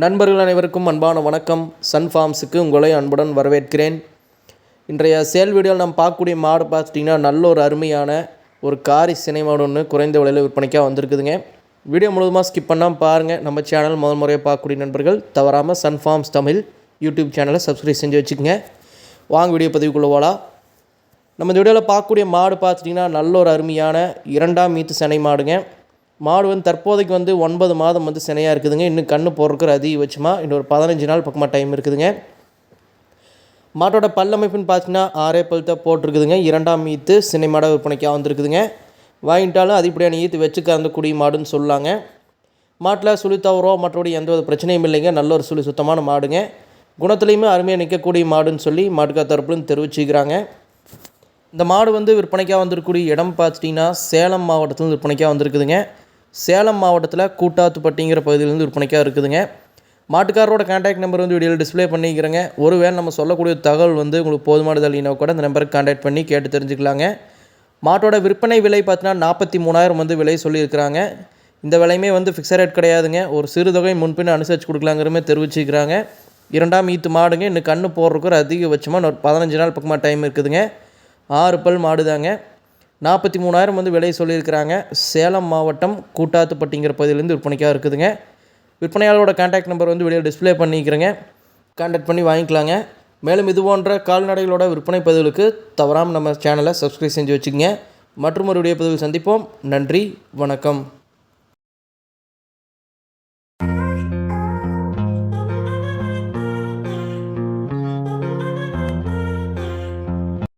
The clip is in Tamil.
நண்பர்கள் அனைவருக்கும் அன்பான வணக்கம். சன் ஃபார்ம்ஸுக்கு உங்களை அன்புடன் வரவேற்கிறேன். இன்றைய சேல் வீடியோவில் நம்ம பார்க்கக்கூடிய மாடு பார்த்துட்டிங்கன்னா நல்ல ஒரு அருமையான ஒரு காரி சினை மாடு ஒன்று குறைந்த விலையில் விற்பனைக்காக வந்திருக்குதுங்க. வீடியோ முழுவதுமாக ஸ்கிப் பண்ணாமல் பாருங்கள் நம்ம சேனல் முதல் முறையாக பார்க்கக்கூடிய நண்பர்கள் தவறாமல் சன் ஃபார்ம்ஸ் தமிழ் யூடியூப் சேனலை சப்ஸ்கிரைப் செஞ்சு வச்சுக்கோங்க. வாங்க வீடியோ பதிவுக்குள்ளே போகலாம் நம்ம இந்த வீடியோவில் பார்க்கக்கூடிய மாடு பார்த்துட்டிங்கன்னா நல்ல ஒரு அருமையான இரண்டாம் மீத்து சினை மாடுங்க. மாடு வந்து தற்போதைக்கு வந்து ஒன்பது மாதம் வந்து சினையாக இருக்குதுங்க. இன்னும் கண்ணு போடுறதுக்கு அதிகபட்சமாக இன்னொரு பதினஞ்சு நாள் பக்கமாக டைம் இருக்குதுங்க. மாட்டோட பல்லமைப்புன்னு பார்த்தீங்கன்னா ஆறே பழுத்த போட்டிருக்குதுங்க. இரண்டாம் ஈத்து சினை விற்பனைக்காக வந்திருக்குதுங்க. வாங்கிட்டாலும் அதிகப்படியான ஈத்து வச்சு கறந்தக்கூடிய மாடுன்னு சொல்லாங்க. மாட்டில் சுழி தவறோ மற்றபடி எந்த ஒரு பிரச்சனையும் இல்லைங்க. நல்ல ஒரு சுழி சுத்தமான மாடுங்க. குணத்துலேயுமே அருமையாக நிற்கக்கூடிய மாடுன்னு சொல்லி மாட்டுக்கா தரப்புலன்னு தெரிவிச்சுக்கிறாங்க. இந்த மாடு வந்து விற்பனைக்காக வந்திருக்கக்கூடிய இடம் பார்த்துட்டிங்கன்னா சேலம் மாவட்டத்தில் விற்பனைக்காக வந்திருக்குதுங்க. சேலம் மாவட்டத்தில் கூட்டாத்துப்பட்டிங்கிற பகுதியிலேருந்து விற்பனைக்காக இருக்குதுங்க. மாட்டுக்காரரோட கான்டாக்ட் நம்பர் வந்து வீடியோவில் டிஸ்ப்ளே பண்ணிக்கிறேங்க. ஒருவேளை நம்ம சொல்லக்கூடிய தகவல் வந்து உங்களுக்கு போதுமானது இல்லைனா கூட அந்த நம்பருக்கு கான்டாக்ட் பண்ணி கேட்டு தெரிஞ்சுக்கலாங்க. மாட்டோட விற்பனை விலை பார்த்தீங்கன்னா நாற்பத்தி மூணாயிரம் வந்து விலை சொல்லியிருக்கிறாங்க. இந்த விலையுமே வந்து ஃபிக்ஸட் ரேட் கிடையாதுங்க. ஒரு சிறு தொகை முன்பின் அனுசரித்து கொடுக்கலாங்கிறமே தெரிவிச்சுக்கிறாங்க. இரண்டாம் ஈத்து மாடுங்க. இன்னும் கண்ணு போடுறதுக்கு ஒரு அதிகபட்சமாக ஒரு பதினஞ்சு நாள் பக்கமாக டைம் இருக்குதுங்க. ஆறு பல் மாடு தாங்க நாற்பத்தி மூணாயிரம் வந்து விலை சொல்லியிருக்கிறாங்க. சேலம் மாவட்டம் கூட்டாத்துப்பட்டிங்கிற பகுதியிலேருந்து விற்பனைக்காக இருக்குதுங்க. விற்பனையாளரோட கான்டாக்ட் நம்பர் வந்து வெளியே டிஸ்ப்ளே பண்ணிக்கிறேங்க. கான்டாக்ட் பண்ணி வாங்கிக்கலாங்க. மேலும் இது போன்ற கால்நடைகளோட விற்பனை பதிவுகளுக்கு தவறாமல் நம்ம சேனலை சப்ஸ்கிரைப் செஞ்சு வச்சுக்கோங்க. மற்றும் ஒரு வீடியோ பதிவில் சந்திப்போம். நன்றி வணக்கம்.